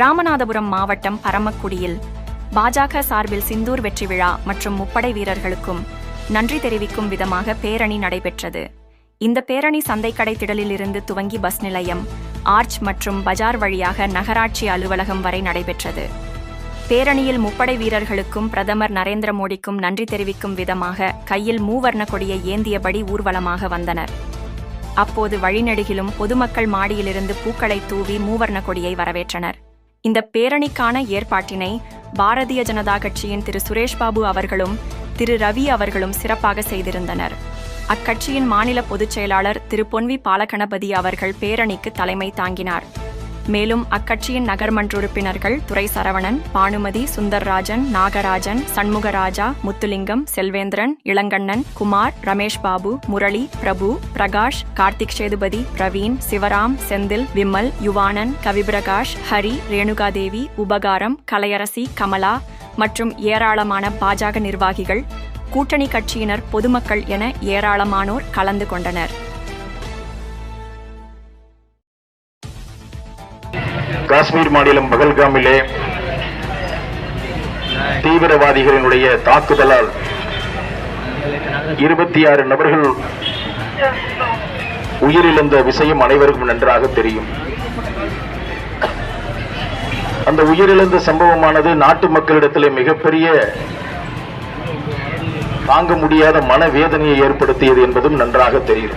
ராமநாதபுரம் மாவட்டம் பரமக்குடியில் பாஜக சார்பில் சிந்தூர் வெற்றி விழா மற்றும் முப்படை வீரர்களுக்கும் நன்றி தெரிவிக்கும் விதமாக பேரணி நடைபெற்றது. இந்த பேரணி சந்தைக்கடை திடலிலிருந்து துவங்கி பஸ் நிலையம் ஆர்ச் மற்றும் பஜார் வழியாக நகராட்சி அலுவலகம் வரை நடைபெற்றது. பேரணியில் முப்படை வீரர்களுக்கும் பிரதமர் நரேந்திர மோடிக்கும் நன்றி தெரிவிக்கும் விதமாக கையில் மூவர்ண கொடியை ஏந்தியபடி ஊர்வலமாக வந்தனர். அப்போது வழிநெடுகிலும் பொதுமக்கள் மாடியிலிருந்து பூக்களை தூவி மூவர்ண கொடியை வரவேற்றனர். இந்த பேரணிக்கான ஏற்பாட்டினை பாரதிய ஜனதா கட்சியின் திரு. சுரேஷ் பாபு அவர்களும் திரு. ரவி அவர்களும் சிறப்பாக செய்திருந்தனர். அக்கட்சியின் மாநில பொதுச் செயலாளர் திரு. பொன்வி பாலகணபதி அவர்கள் பேரணிக்கு தலைமை தாங்கினார். மேலும் அக்கட்சியின் நகர்மன்ற உறுப்பினர்கள் துரை சரவணன் பானுமதி சுந்தர்ராஜன் நாகராஜன் சண்முகராஜா முத்துலிங்கம் செல்வேந்திரன் இளங்கண்ணன் குமார் ரமேஷ் பாபு முரளி பிரபு பிரகாஷ் கார்த்திக் சேதுபதி பிரவீன் சிவராம் செந்தில் விமல் யுவானன் கவிபிரகாஷ் ஹரி ரேணுகாதேவி உபகாரம் கலையரசி கமலா மற்றும் ஏராளமான பாஜக நிர்வாகிகள் கூட்டணி கட்சியினர் பொதுமக்கள் என ஏராளமானோர் கலந்து கொண்டனர். காஷ்மீர் மாநிலம் பகல்காமிலே தீவிரவாதிகளினுடைய தாக்குதலால் இருபத்தி ஆறு நபர்கள் உயிரிழந்த விஷயம் அனைவருக்கும் நன்றாக தெரியும். அந்த உயிரிழந்த சம்பவமானது நாட்டு மக்களிடத்திலே மிகப்பெரிய தாங்க முடியாத மனவேதனையை ஏற்படுத்தியது என்பதும் நன்றாக தெரியும்.